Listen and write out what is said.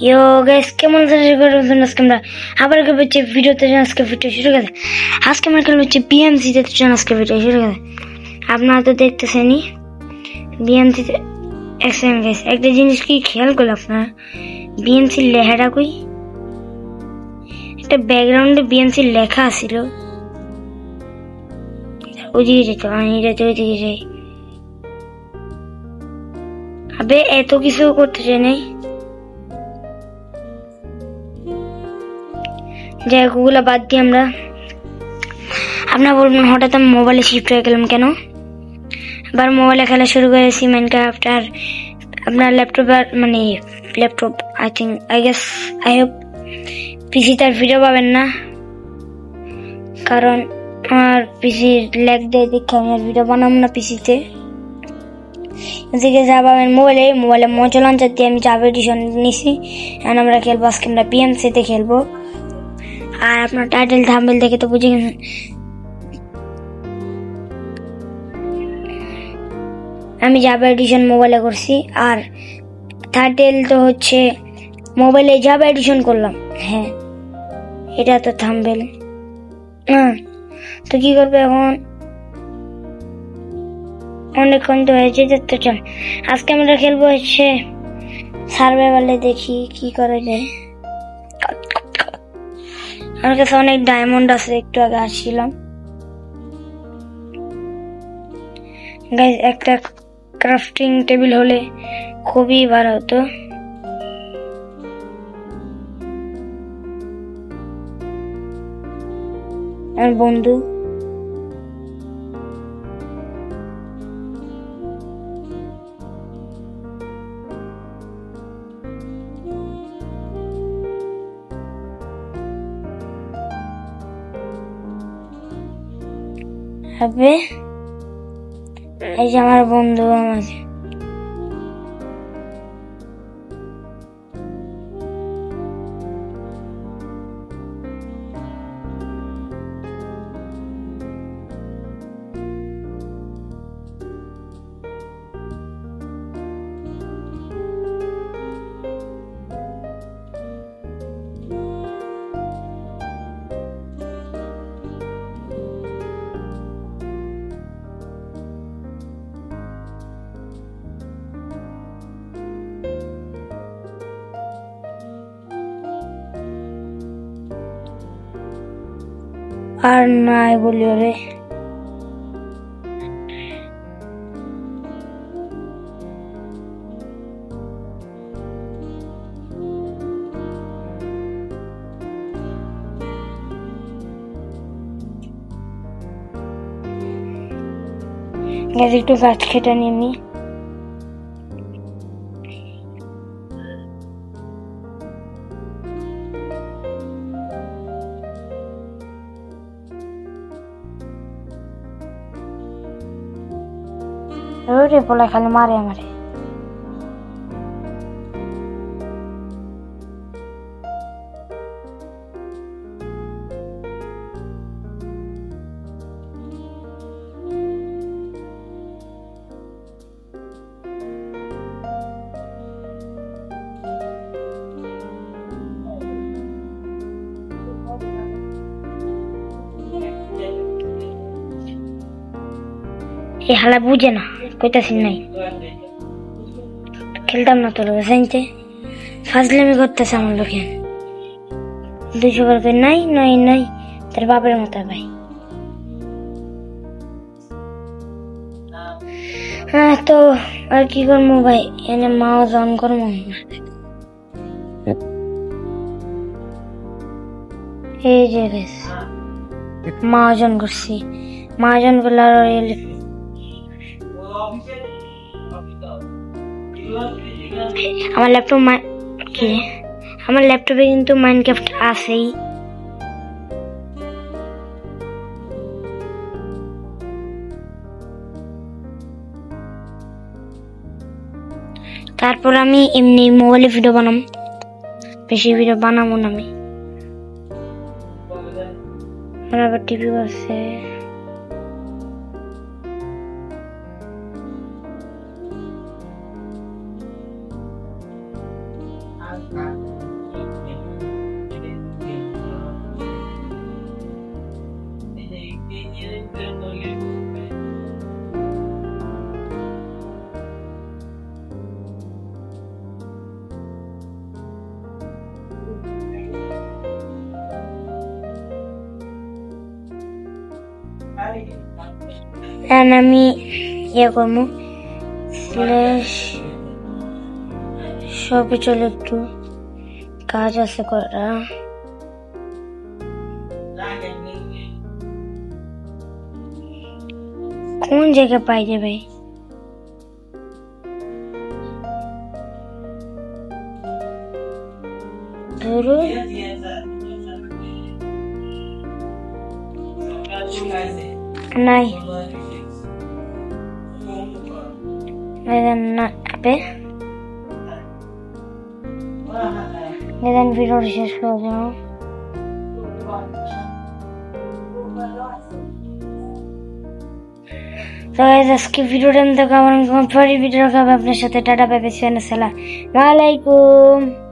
ইয়ো guys কেমন আবার একটা ব্যাকগ্রাউন্ডে বিএমসি লেখা ছিল এত কিছু করতে চাই নাই যাই হোক বাদ দিয়ে আমরা আপনার বলবেন হঠাৎ আমি মোবাইলে শিফট হয়ে গেলাম কেন? আবার মোবাইলে খেলা শুরু করেছি মাইনক্রাফট আর আপনার ল্যাপটপ আর মানে laptop I think I guess I hope PC তার ভিডিও পাবেন না। কারণ আমার পিসির ল্যাগ দেয় দেখে আমি আর ভিডিও বানাম না পিসিতে এদিকে যা পাবেন মোবাইলে মোবাইলে মজা লঞ্চার দিয়ে আমি জাভ এডিশন নিছি, এখন আমরা খেলব, আজকে আমরা বিএমসিতে খেলব। আর আপনার টাইটেল থাম্বেল দেখে তো বুঝে গেছেন। আমি জাভা এডিশন মোবাইলে করছি, আর টাইটেল তো হচ্ছে মোবাইলে জাভা এডিশন করলাম। হ্যাঁ এটা তো থাম্বেল হ্যাঁ তো কি করবে এখন? অনেকক্ষণ তো হয়েছে, তো চল। আজকে আমরা খেলব হচ্ছে সার্ভাইভালে দেখি কি করা যায়। আমার কাছে অনেক ডায়মন্ড আছে, একটু আগে আসছিলাম। একটা ক্রাফটিং টেবিল হলে খুবই ভালো হতো। আর বন্ধু হবে। এই যে আমার বন্ধু আমাকে আর নাই বলিও রে একটু গাছ খেটে নিয়ে ওরে বলে খালি মারে আমারে এ হালা বুঝে না কইতাছি নাই। খেলতাম না তোর জানতে? ফাজলামি করতেছে আমার লোকে। বার করে নাই নাই নাই, তার বাপের মতো ভাই। হ্যাঁ তো আর কি করব ভাই? এনে মাও জন করব এই যে বেশ মহাজন করছি। মহাজন করলে আর আমার ল্যাপটপ কি? আমার ল্যাপটপে কিন্তু মাইনক্রাফট আছেই। তারপর আমি এমনি মোবাইলে ভিডিও বানাম। বেশি ভিডিও বানাবো না আমি। আমার আবার টিভি আছে। এখন আমি ইয়ে করব স্ল্যাশ সবই চলে একটু কাজ আছে করা। কোন জায়গায় পাই যাবে ধরো। নাই। আপে এদের ভিডিও শেষ করে দেবো তো আজকে ভিডিওটা আমি আমার পরের ভিডিও আপনার সাথে টাটা পেপে সালাম আলাইকুম